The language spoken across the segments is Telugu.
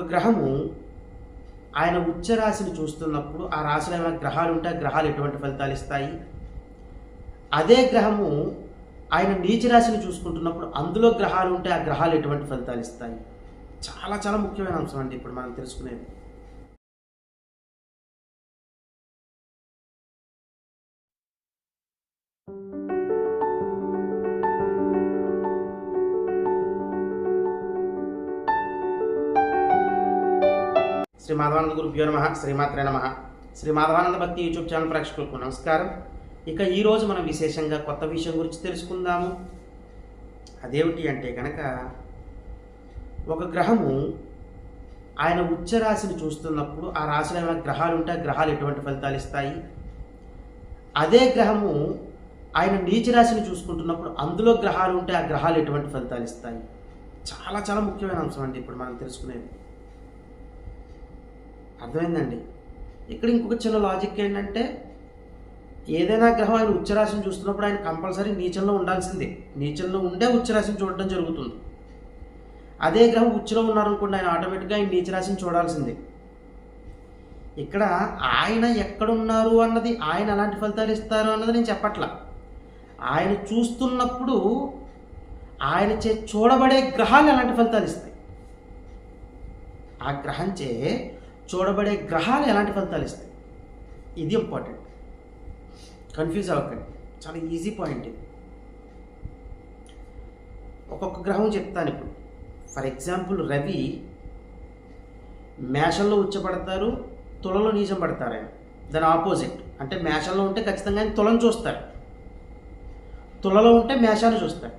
ఒక గ్రహము ఆయన ఉచ్చ రాశిని చూస్తున్నప్పుడు ఆ రాశిలో ఏమైనా గ్రహాలు ఉంటే ఆ గ్రహాలు ఎటువంటి ఫలితాలు ఇస్తాయి? అదే గ్రహము ఆయన నీచ రాశిని చూసుకుంటున్నప్పుడు అందులో గ్రహాలు ఉంటే ఆ గ్రహాలు ఎటువంటి ఫలితాలు ఇస్తాయి? చాలా చాలా ముఖ్యమైన అంశం అండి ఇప్పుడు మనం తెలుసుకునేది. శ్రీ మాధవానంద గురుభ్యో నమ శ్రీమాత్రే నమ. శ్రీ మాధవానంద భక్తి యూట్యూబ్ ఛానల్ ప్రేక్షకులకు నమస్కారం. ఇక ఈరోజు మనం విశేషంగా కొత్త విషయం గురించి తెలుసుకుందాము. అదేమిటి అంటే కనుక ఒక గ్రహము ఆయన ఉచ్చ రాశిని చూస్తున్నప్పుడు ఆ రాశిలో ఏమైనా గ్రహాలు ఉంటే ఆ గ్రహాలు ఎటువంటి ఫలితాలు ఇస్తాయి? అదే గ్రహము ఆయన నీచ రాశిని చూసుకుంటున్నప్పుడు అందులో గ్రహాలు ఉంటే ఆ గ్రహాలు ఎటువంటి ఫలితాలు ఇస్తాయి? చాలా చాలా ముఖ్యమైన అంశం అండి ఇప్పుడు మనం తెలుసుకునేది. అర్థమైందండి? ఇక్కడ ఇంకొక చిన్న లాజిక్ ఏంటంటే ఏదైనా గ్రహం ఆయన ఉచ్చరాశిని చూస్తున్నప్పుడు ఆయన కంపల్సరీ నీచంలో ఉండాల్సిందే. నీచంలో ఉండే ఉచ్చరాశిని చూడడం జరుగుతుంది. అదే గ్రహం ఉచ్చలో ఉన్నారనుకోండి ఆయన ఆటోమేటిక్గా ఆయన నీచరాశిని చూడాల్సిందే. ఇక్కడ ఆయన ఎక్కడున్నారు అన్నది ఆయన ఎలాంటి ఫలితాలు ఇస్తారు అన్నది నేను చెప్పట్లా. ఆయన చూస్తున్నప్పుడు ఆయన చే చూడబడే గ్రహాలు ఎలాంటి ఫలితాలు ఇస్తాయి? ఆ గ్రహంచే చూడబడే గ్రహాలు ఎలాంటి ఫలితాలు ఇస్తాయి? ఇది ఇంపార్టెంట్ కన్ఫ్యూజ్ అవ్వకండి. చాలా ఈజీ పాయింట్ ఇది. ఒక్కొక్క గ్రహం చెప్తాను ఇప్పుడు. ఫర్ ఎగ్జాంపుల్ రవి మేషంలో ఉచ్చబడతారు తులలో నీచం పడతారు ఆయన. దాని ఆపోజిట్ అంటే మేషంలో ఉంటే ఖచ్చితంగా ఆయన తులను చూస్తారు. తులలో ఉంటే మేషాన్ని చూస్తారు.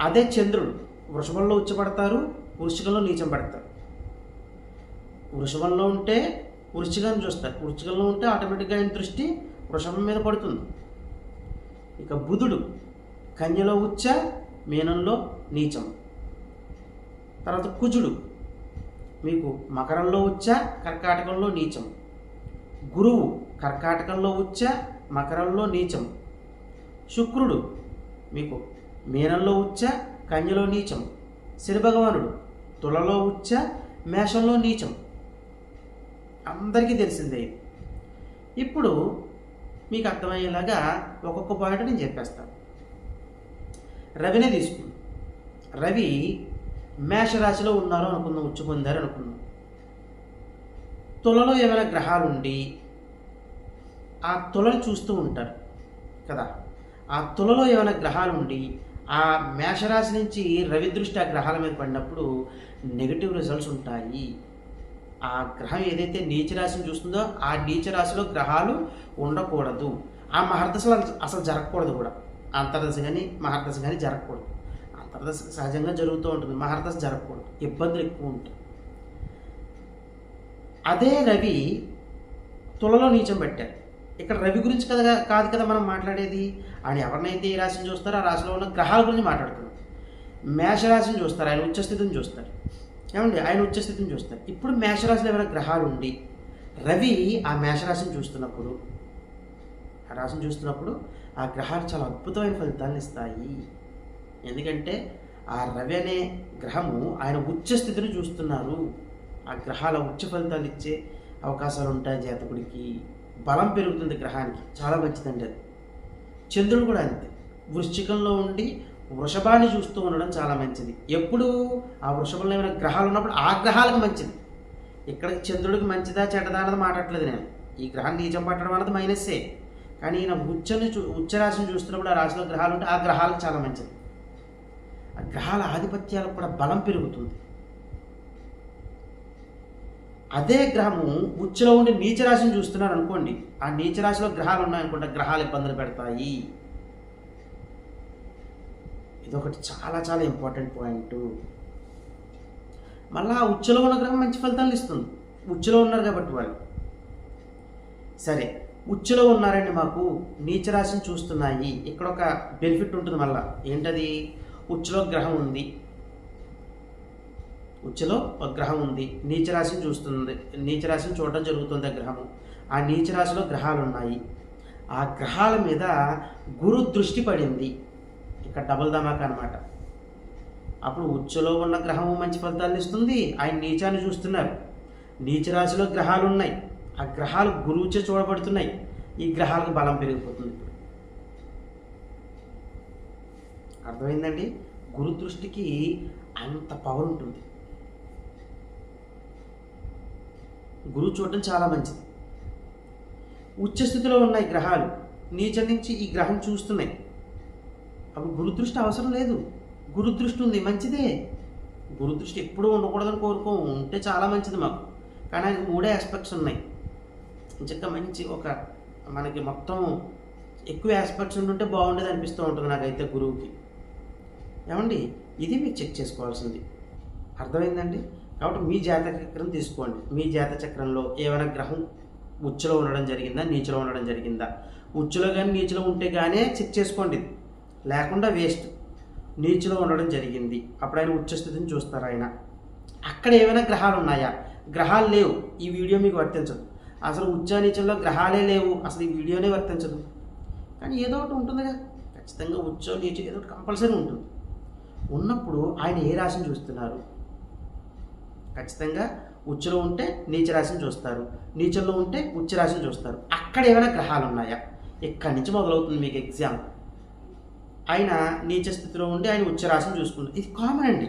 అదే చంద్రుడు వృషభంలో ఉచ్చబడతారు వృశ్చికంలో నీచం పడతారు. వృషభంలో ఉంటే వృశ్చికాన్ని చూస్తారు. వృచ్చికంలో ఉంటే ఆటోమేటిక్గా ఆయన దృష్టి వృషభం మీద పడుతుంది. ఇక బుధుడు కన్యలో ఉచ్చ మీనంలో నీచం. తర్వాత కుజుడు మీకు మకరంలో ఉచ్చ కర్కాటకంలో నీచం. గురువు కర్కాటకంలో ఉచ్చ మకరంలో నీచం. శుక్రుడు మీకు మీనంలో ఉచ్చ కన్యలో నీచం. శని భగవానుడు తులలో ఉచ్చ మేషంలో నీచం. అందరికీ తెలిసిందే. ఇప్పుడు మీకు అర్థమయ్యేలాగా ఒక్కొక్క పాయింట్ నేను చెప్పేస్తాను రవినే తీసుకుంది. రవి మేషరాశిలో ఉన్నారు అనుకుందాం ఉచ్చు పొందారు అనుకుందాం. తులలో ఏమైనా గ్రహాలు ఉండి ఆ తులను చూస్తూ ఉంటారు కదా. ఆ తులలో ఏమైనా గ్రహాలు ఉండి ఆ మేషరాశి నుంచి రవి దృష్టి ఆ గ్రహాల మీద పడినప్పుడు నెగిటివ్ రిజల్ట్స్ ఉంటాయి. ఆ గ్రహం ఏదైతే నీచ రాశిని చూస్తుందో ఆ నీచ రాశిలో గ్రహాలు ఉండకూడదు. ఆ మహర్దశలు అసలు జరగకూడదు కూడా. అంతర్దశ కానీ మహర్దశ కానీ జరగకూడదు. అంతర్దశ సహజంగా జరుగుతూ ఉంటుంది. మహర్దశ జరగకూడదు. ఇబ్బందులు ఎక్కువ ఉంటాయి. అదే రవి తులలో నీచం పెట్టారు. ఇక్కడ రవి గురించి కదా కాదు కదా మనం మాట్లాడేది? ఆయన ఎవరినైతే ఏ రాశిని చూస్తారో ఆ రాశిలో ఉన్న గ్రహాల గురించి మాట్లాడుతున్నాం. మేషరాశిని చూస్తారు. ఆయన ఉచ్చస్థితిని చూస్తారు. ఏమండి? ఆయన ఉచ్చస్థితిని చూస్తారు ఇప్పుడు మేషరాశిలో ఏమైనా గ్రహాలు ఉండి రవి ఆ మేషరాశిని చూస్తున్నప్పుడు ఆ రాశిని చూస్తున్నప్పుడు ఆ గ్రహాలు చాలా అద్భుతమైన ఫలితాలను ఇస్తాయి. ఎందుకంటే ఆ రవి అనే గ్రహము ఆయన ఉచ్చ స్థితిని చూస్తున్నారు. ఆ గ్రహాల ఉచ్చ ఫలితాలు ఇచ్చే అవకాశాలు ఉంటాయి జాతకుడికి. బలం పెరుగుతుంది గ్రహానికి. చాలా మంచిదండి అది. చంద్రుడు కూడా అంతే. వృశ్చికంలో ఉండి వృషభాన్ని చూస్తూ ఉండడం చాలా మంచిది. ఎప్పుడు ఆ వృషభంలో ఏమైనా గ్రహాలు ఉన్నప్పుడు ఆ గ్రహాలకు మంచిది. ఇక్కడ చంద్రుడికి మంచిదా చెడ్డదా అన్నది మాట్లాడలేదు నేను. ఈ గ్రహాన్ని నీచం పట్టడం అన్నది మైనస్సే. కానీ ఈయన ఉచ్చని చూ ఉచ్చరాశిని చూస్తున్నప్పుడు ఆ రాశిలో గ్రహాలు ఉంటే ఆ గ్రహాలకు చాలా మంచిది. ఆ గ్రహాల ఆధిపత్యాలకు కూడా బలం పెరుగుతుంది. అదే గ్రహము ఉచ్చలో ఉండి నీచరాశిని చూస్తున్నారు అనుకోండి ఆ నీచరాశిలో గ్రహాలు ఉన్నాయనుకుంటే గ్రహాలు ఇబ్బందులు పెడతాయి. ఇదొకటి చాలా చాలా ఇంపార్టెంట్ పాయింట్ మళ్ళీ ఆ ఉచ్చలో ఉన్న గ్రహం మంచి ఫలితాలు ఇస్తుంది. ఉచ్చలో ఉన్నారు కాబట్టి వాళ్ళు. సరే ఉచ్చులో ఉన్నారండి మాకు నీచ రాశిని చూస్తున్నాయి. ఇక్కడ ఒక బెనిఫిట్ ఉంటుంది మళ్ళా. ఏంటది? ఉచ్చులో గ్రహం ఉంది. ఉచ్చులో ఒక గ్రహం ఉంది. నీచ రాశిని చూస్తుంది. నీచ రాశిని చూడడం జరుగుతుంది ఆ గ్రహము. ఆ నీచ రాశిలో గ్రహాలు ఉన్నాయి. ఆ గ్రహాల మీద గురు దృష్టి పడింది. ఇక్కడ డబుల్ ధమాకా అనమాట అప్పుడు ఉచ్చలో ఉన్న గ్రహము మంచి ఫలితాలను ఇస్తుంది. ఆయన నీచాన్ని చూస్తున్నారు. నీచ రాశిలో గ్రహాలు ఉన్నాయి. ఆ గ్రహాలు గురువుచే చూడబడుతున్నాయి. ఈ గ్రహాలకు బలం పెరిగిపోతుంది ఇప్పుడు. అర్థమైందండి? గురు దృష్టికి అంత పవర్ ఉంటుంది. గురువు చూడటం చాలా మంచిది. ఉచ్చస్థితిలో ఉన్నాయి గ్రహాలు నీచ నుంచి ఈ గ్రహం చూస్తున్నాయి. అప్పుడు గురుదృష్టి అవసరం లేదు. గురుదృష్టి ఉంది మంచిదే. గురుదృష్టి ఎప్పుడూ ఉండకూడదని కోరుకో ఉంటే చాలా మంచిది మాకు. కానీ అది మూడే ఆస్పెక్ట్స్ ఉన్నాయి. ఇంకా మంచి ఒక మనకి మొత్తం ఎక్కువ ఆస్పెక్ట్స్ ఉంటుంటే బాగుండేది అనిపిస్తూ ఉంటుంది నాకైతే గురువుకి. ఏమండి? ఇది మీరు చెక్ చేసుకోవాల్సింది. అర్థమైందండి? కాబట్టి మీ జాతక చక్రం తీసుకోండి. మీ జాత చక్రంలో ఏమైనా గ్రహం ఉచ్చులో ఉండడం జరిగిందా నీచులో ఉండడం జరిగిందా? ఉచ్చులో కానీ నీచులో ఉంటే కానీ చెక్ చేసుకోండి. ఇది. లేకుండా వేస్ట్. నీచులో ఉండడం జరిగింది. అప్పుడు ఆయన స్థితిని చూస్తారు ఆయన. అక్కడ ఏమైనా గ్రహాలు ఉన్నాయా గ్రహాలు లేవు. ఈ వీడియో మీకు వర్తించదు. అసలు ఉచ్చ నీచంలో గ్రహాలే లేవు. అసలు ఈ వీడియోనే వర్తించదు. కానీ ఏదో ఒకటి ఉంటుందిగా. ఖచ్చితంగా ఉచ్చో నీచో ఏదో ఒకటి కంపల్సరీ ఉంటుంది. ఉన్నప్పుడు ఆయన ఏ రాశిని చూస్తున్నారు? ఖచ్చితంగా ఉచ్చలో ఉంటే నీచ రాశిని చూస్తారు. నీచల్లో ఉంటే ఉచ్చ రాశిని చూస్తారు. అక్కడ ఏమైనా గ్రహాలు ఉన్నాయా ఇక్కడి నుంచి మొదలవుతుంది మీకు ఎగ్జామ్? ఆయన నీచ స్థితిలో ఉండి ఆయన ఉచ్చరాశం చూసుకుంది ఇది కామన్ అండి.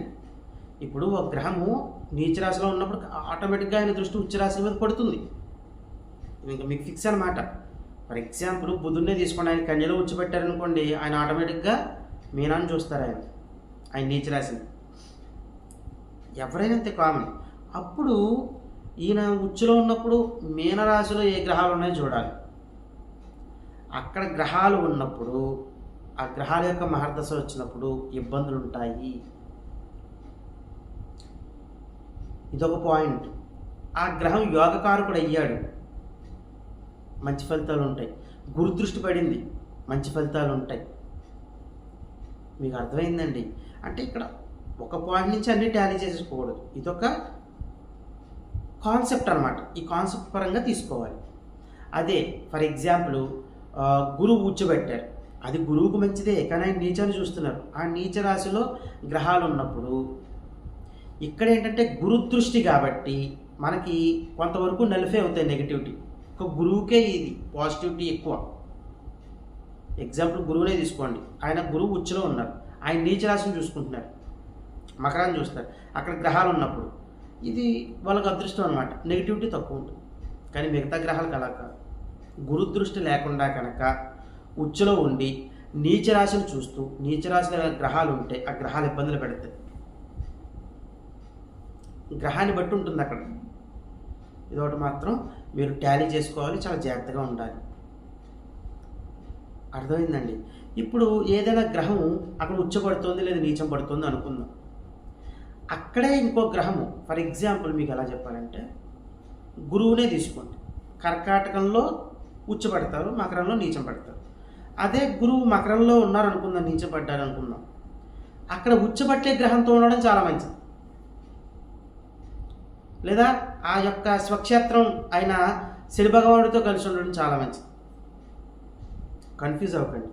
ఇప్పుడు ఒక గ్రహము నీచరాశిలో ఉన్నప్పుడు ఆటోమేటిక్గా ఆయన దృష్టి ఉచ్చరాశి మీద పడుతుంది. ఇంకా మీకు ఫిక్స్ అనమాట ఫర్ ఎగ్జాంపుల్ బుధుడినే తీసుకోండి ఆయన కన్యలో ఉచ్చిపెట్టారనుకోండి ఆయన ఆటోమేటిక్గా మీనాన్ని చూస్తారు ఆయన. ఆయన నీచరాశిని. ఎవరైనా అంతే కామన్ అప్పుడు ఈయన ఉచ్చులో ఉన్నప్పుడు మీనరాశిలో ఏ గ్రహాలు ఉన్నాయో చూడాలి. అక్కడ గ్రహాలు ఉన్నప్పుడు ఆ గ్రహాల యొక్క మహర్దశ వచ్చినప్పుడు ఇబ్బందులు ఉంటాయి ఇదొక పాయింట్. ఆ గ్రహం యోగకారకుడు అయ్యాడు మంచి ఫలితాలు ఉంటాయి గురుదృష్టి పడింది. మంచి ఫలితాలు ఉంటాయి మీకు అర్థమైందండి? అంటే ఇక్కడ ఒక పాయింట్ నుంచి అన్ని ట్యాలీ చేసేసుకోకూడదు. ఇదొక కాన్సెప్ట్ అనమాట ఈ కాన్సెప్ట్ పరంగా తీసుకోవాలి. అదే ఫర్ ఎగ్జాంపుల్ గురువు కూర్చోబెట్టారు అది గురువుకు మంచిదే. కానీ ఆయన నీచని చూస్తున్నారు. ఆ నీచ రాశిలో గ్రహాలు ఉన్నప్పుడు ఇక్కడ ఏంటంటే గురుదృష్టి కాబట్టి మనకి కొంతవరకు నలిఫే అవుతాయి నెగిటివిటీ ఒక గురువుకే ఇది పాజిటివిటీ ఎక్కువ. ఎగ్జాంపుల్ గురువునే తీసుకోండి. ఆయన గురువు ఉచ్చులో ఉన్నారు. ఆయన నీచ రాశిని చూసుకుంటున్నారు. మకరాన్ని చూస్తారు అక్కడ గ్రహాలు ఉన్నప్పుడు ఇది వాళ్ళకి అదృష్టం అనమాట నెగిటివిటీ తక్కువ ఉంటుంది. కానీ మిగతా గ్రహాలకు అలా కాదు. గురుదృష్టి లేకుండా కనుక ఉచ్చులో ఉండి నీచరాశిని చూస్తూ నీచ గ్రహాలు ఉంటే ఆ గ్రహాలు ఇబ్బందులు పెడతాయి. గ్రహాన్ని బట్టి ఉంటుంది అక్కడ. ఇదొకటి మాత్రం మీరు ట్యాలీ చేసుకోవాలి చాలా జాగ్రత్తగా ఉండాలి. అర్థమైందండి? ఇప్పుడు ఏదైనా గ్రహం అక్కడ ఉచ్చబడుతుంది లేదా నీచం పడుతుంది అనుకుందాం. అక్కడే ఇంకో గ్రహము ఫర్ ఎగ్జాంపుల్ మీకు ఎలా చెప్పాలంటే గురువునే తీసుకోండి. కర్కాటకంలో ఉచ్చబడతారు మకరంలో నీచం పడతారు. అదే గురువు మకరంలో ఉన్నారు అనుకుందాం నీచం అనుకుందాం అక్కడ ఉచ్చబట్టే గ్రహంతో ఉండడం చాలా మంచిది. లేదా ఆ యొక్క స్వక్షేత్రం అయిన శని భగవానుడితో కలిసి ఉండడం చాలా మంచిది. కన్ఫ్యూజ్ అవ్వకండి.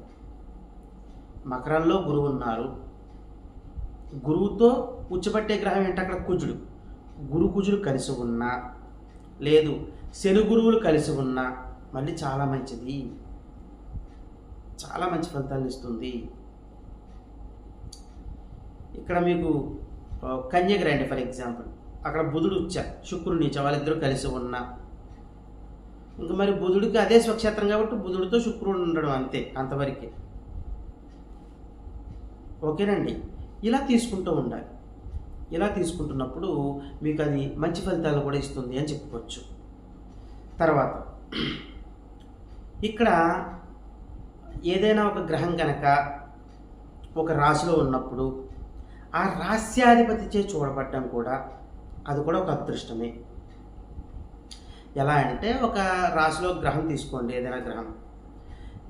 మకరంలో గురువు ఉన్నారు. గురువుతో ఉచ్చబట్టే గ్రహం ఏంటి? అక్కడ కుజుడు. గురు కుజుడు కలిసి ఉన్నా లేదు శని గురువులు కలిసి ఉన్నా మళ్ళీ చాలా మంచిది. చాలా మంచి ఫలితాలు ఇస్తుంది. ఇక్కడ మీకు ఆ, రండి ఫర్ ఎగ్జాంపుల్. అక్కడ బుధుడు ఉచ్చ శుక్రుడు నీచ వాళ్ళిద్దరూ కలిసి ఉన్నా. ఇంకా మరి బుధుడికి అదే స్వక్షేత్రం కాబట్టి బుధుడితో శుక్రుడు ఉండడం అంతే అంతవరకే. ఓకేనండి? ఇలా తీసుకుంటూ ఉండాలి. ఇలా తీసుకుంటున్నప్పుడు మీకు అది మంచి ఫలితాలు కూడా ఇస్తుంది అని చెప్పుకోవచ్చు. తర్వాత ఇక్కడ ఏదైనా ఒక గ్రహం కనుక ఒక రాశిలో ఉన్నప్పుడు ఆ రాస్యాధిపతిచే చూడబడ్డం కూడా అది కూడా ఒక అదృష్టమే. ఎలా అంటే ఒక రాశిలో గ్రహం తీసుకోండి ఏదైనా గ్రహం.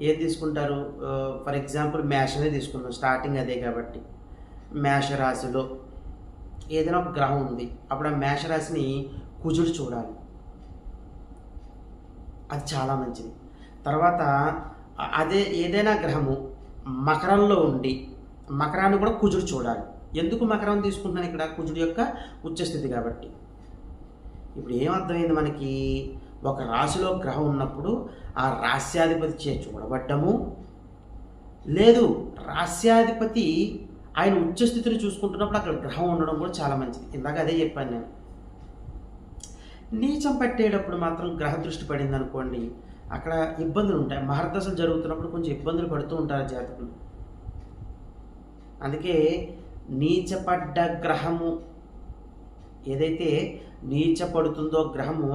ఏది తీసుకుంటారు? ఫర్ ఎగ్జాంపుల్ మేషనే తీసుకున్నాం స్టార్టింగ్ అదే కాబట్టి. మేష రాశిలో ఏదైనా ఒక గ్రహం ఉంది అప్పుడు ఆ మేషరాశిని కుజుడు చూడాలి. అది చాలా మంచిది. తర్వాత అదే ఏదైనా గ్రహము మకరంలో ఉండి మకరాన్ని కూడా కుజుడు చూడాలి. ఎందుకు మకరం తీసుకుంటున్నాను ఇక్కడ? కుజుడు యొక్క ఉచ్చస్థితి కాబట్టి. ఇప్పుడు ఏమర్థమైంది మనకి? ఒక రాశిలో గ్రహం ఉన్నప్పుడు ఆ రాస్యాధిపతి చే చూడబడ్డము. లేదు రాస్యాధిపతి ఆయన ఉచ్చస్థితిని చూసుకుంటున్నప్పుడు అక్కడ గ్రహం ఉండడం కూడా చాలా మంచిది. ఇందాక అదే చెప్పాను నేను. నీచం పట్టేటప్పుడు మాత్రం గ్రహ దృష్టి పడింది అనుకోండి అక్కడ ఇబ్బందులు ఉంటాయి. మహర్దశలు జరుగుతున్నప్పుడు కొంచెం ఇబ్బందులు పడుతూ ఉంటారు జాతకులు. అందుకే నీచపడ్డ గ్రహము ఏదైతే నీచ పడుతుందో గ్రహము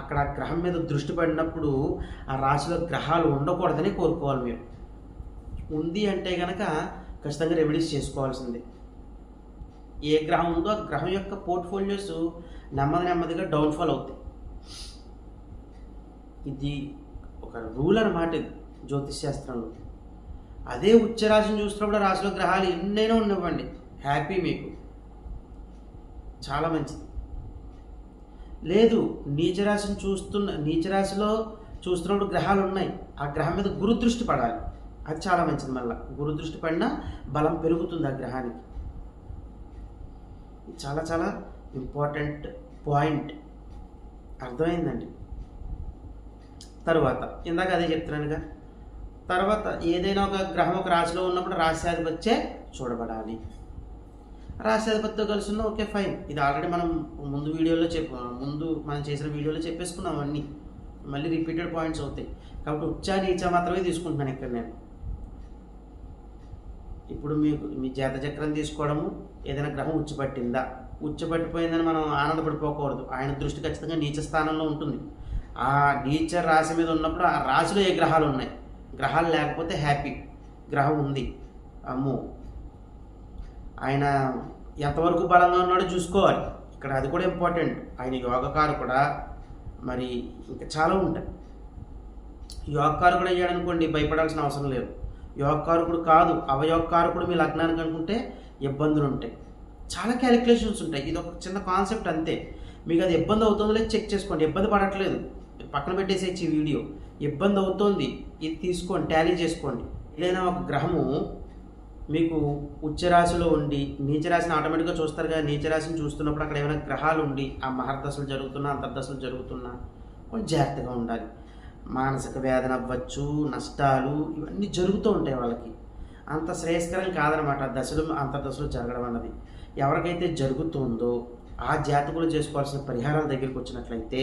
అక్కడ గ్రహం మీద దృష్టి పడినప్పుడు ఆ రాశిలో గ్రహాలు ఉండకూడదని కోరుకోవాలి మీరు ఉంది అంటే కనుక ఖచ్చితంగా రెమెడీస్ చేసుకోవాల్సిందే. ఏ గ్రహం ఉందో ఆ గ్రహం యొక్క పోర్ట్ఫోలియోస్ నెమ్మది నెమ్మదిగా డౌన్ఫాల్ అవుతాయి. ఇది ఒక రూల్ అన్నమాట జ్యోతిష్ శాస్త్రంలో. అదే ఉచ్చరాశిని చూసినప్పుడు రాశిలో గ్రహాలు ఎన్నైనా ఉండవండి. హ్యాపీ మీకు. చాలా మంచిది. లేదు నీచరాశిని చూస్తున్న నీచరాశిలో చూస్తున్నప్పుడు గ్రహాలు ఉన్నాయి. ఆ గ్రహం మీద గురు దృష్టి పడాలి. అది చాలా మంచిది మళ్ళీ. గురు దృష్టి పడినా బలం పెరుగుతుంది ఆ గ్రహానికి. ఇది చాలా చాలా ఇంపార్టెంట్ పాయింట్. అర్థమైందండి? తరువాత. ఇందాక అదే చెప్తున్నానుగా. తర్వాత ఏదైనా ఒక గ్రహం ఒక రాశిలో ఉన్నప్పుడు రాశ్యాధిపత్యే చూడబడాలి. రాశ్యాధిపతితో కలిసి ఉన్న ఓకే ఫైన్. ఇది ఆల్రెడీ మనం ముందు వీడియోలో చెప్ప ముందు మనం చేసిన వీడియోలో చెప్పేసుకున్నాం అన్నీ. మళ్ళీ రిపీటెడ్ పాయింట్స్ అవుతాయి. కాబట్టి ఉచ్చా నీచా మాత్రమే తీసుకుంటున్నాను ఇక్కడ నేను. ఇప్పుడు మీకు మీ జాత చక్రం తీసుకోవడము ఏదైనా గ్రహం ఉచ్చిపట్టిందా? ఉచ్చపట్టిపోయిందని మనం ఆనందపడిపోకూడదు. ఆయన దృష్టి ఖచ్చితంగా నీచ స్థానంలో ఉంటుంది. ఆ నేచర్ రాశి మీద ఉన్నప్పుడు ఆ రాశిలో ఏ గ్రహాలు ఉన్నాయి? గ్రహాలు లేకపోతే హ్యాపీ. గ్రహం ఉంది. అమ్మో. ఆయన ఎంతవరకు బలంగా ఉన్నాడో చూసుకోవాలి. ఇక్కడ అది కూడా ఇంపార్టెంట్. ఆయన యోగకారు కూడా మరి ఇంకా చాలా ఉంటాయి. యోగకారకుడు అయ్యాడనుకోండి భయపడాల్సిన అవసరం లేదు. యోగకారకుడు కాదు అవయోగకారకుడు మీ లగ్నానికి అనుకుంటే ఇబ్బందులు ఉంటాయి. చాలా క్యాలిక్యులేషన్స్ ఉంటాయి. ఇది ఒక చిన్న కాన్సెప్ట్ అంతే. మీకు అది ఇబ్బంది అవుతుందో లేదు చెక్ చేసుకోండి. ఇబ్బంది పడట్లేదు. పక్కన పెట్టేసేయచ్చు ఈ వీడియో. ఇబ్బంది అవుతోంది. ఇది తీసుకోండి టాలీ చేసుకోండి. ఏదైనా ఒక గ్రహము మీకు ఉచ్చరాశిలో ఉండి నీచరాశిని ఆటోమేటిక్గా చూస్తారు కదా నీచరాశిని చూస్తున్నప్పుడు అక్కడ ఏమైనా గ్రహాలు ఉండి ఆ మహర్దశలు జరుగుతున్నా అంతర్దశలు జరుగుతున్నా కొంచెం జాగ్రత్తగా ఉండాలి. మానసిక వేదన అవ్వచ్చు నష్టాలు ఇవన్నీ జరుగుతూ ఉంటాయి వాళ్ళకి. అంత శ్రేయస్కరం కాదనమాట దశలు అంతర్దశలు జరగడం అన్నది. ఎవరికైతే జరుగుతుందో ఆ జాతకులు చేసుకోవాల్సిన పరిహారాల దగ్గరికి వచ్చినట్లయితే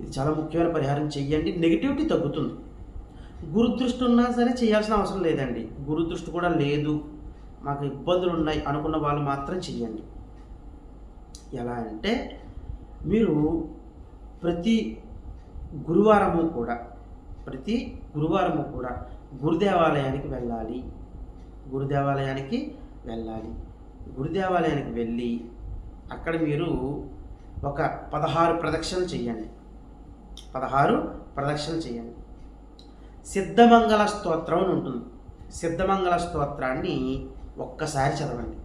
ఇది చాలా ముఖ్యమైన పరిహారం చెయ్యండి. నెగిటివిటీ తగ్గుతుంది. గురుదృష్టి ఉన్నా సరే చేయాల్సిన అవసరం లేదండి. గురుదృష్టి కూడా లేదు. మాకు ఇబ్బందులు ఉన్నాయి అనుకున్న వాళ్ళు మాత్రం చెయ్యండి. ఎలా అంటే మీరు ప్రతి గురువారము కూడా ప్రతి గురువారము కూడా గురుదేవాలయానికి వెళ్ళాలి. గురుదేవాలయానికి వెళ్ళాలి. గురుదేవాలయానికి వెళ్ళి అక్కడ మీరు ఒక పదహారు ప్రదక్షిణలు చేయండి పదహారు ప్రదక్షిణలు చేయండి. సిద్ధమంగళ స్తోత్రం అని ఉంటుంది. సిద్ధమంగళ స్తోత్రాన్ని ఒక్కసారి చదవండి.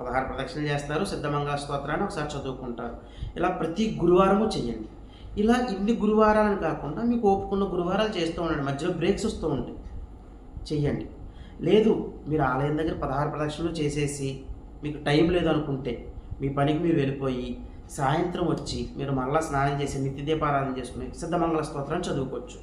పదహారు ప్రదక్షిణలు చేస్తారు సిద్ధమంగళ స్తోత్రాన్ని ఒకసారి చదువుకుంటారు. ఇలా ప్రతి గురువారము చేయండి. ఇలా ఇన్ని గురువారాలను కాకుండా మీకు ఓపుకున్న గురువారాలు చేస్తూ ఉండండి. మధ్యలో బ్రేక్స్ వస్తూ ఉంటాయి. చెయ్యండి. లేదు మీరు ఆలయం దగ్గర పదహారు ప్రదక్షిణలు చేసేసి మీకు టైం లేదు అనుకుంటే మీ పనికి మీరు వెళ్ళిపోయి సాయంత్రం వచ్చి మీరు మళ్ళీ స్నానం చేసి నిత్య దీపారాధన చేసుకుని సిద్ధమంగళ స్తోత్రం చదువుకోవచ్చు.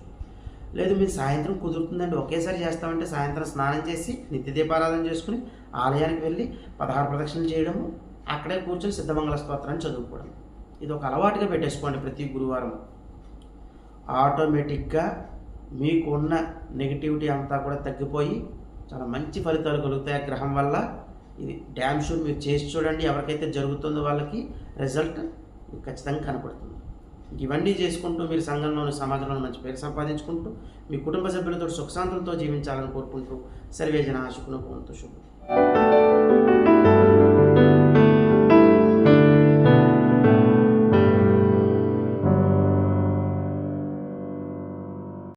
లేదు మీరు సాయంత్రం కుదురుతుందండి ఒకేసారి చేస్తామంటే సాయంత్రం స్నానం చేసి నిత్య దీపారాధన చేసుకుని ఆలయానికి వెళ్ళి పదహారు ప్రదక్షిణలు చేయడము అక్కడే కూర్చొని సిద్ధమంగళ స్తోత్రాన్ని చదువుకోవడం. ఇది ఒక అలవాటుగా పెట్టేసుకోండి ప్రతి గురువారం. ఆటోమేటిక్గా మీకున్న నెగిటివిటీ అంతా కూడా తగ్గిపోయి చాలా మంచి ఫలితాలు కలుగుతాయి ఆ గ్రహం వల్ల. ఇది డ్యామ్ షూర్ మీరు చేసి చూడండి ఎవరికైతే జరుగుతుందో వాళ్ళకి రిజల్ట్ ఖచ్చితంగా కనపడుతుంది. ఇవన్నీ చేసుకుంటూ మీరు సంఘంలోని సమాజంలో మంచి పేరు సంపాదించుకుంటూ మీ కుటుంబ సభ్యులతో సుఖశాంతులతో జీవించాలని కోరుకుంటూ సర్వేజన శుకును శుభం.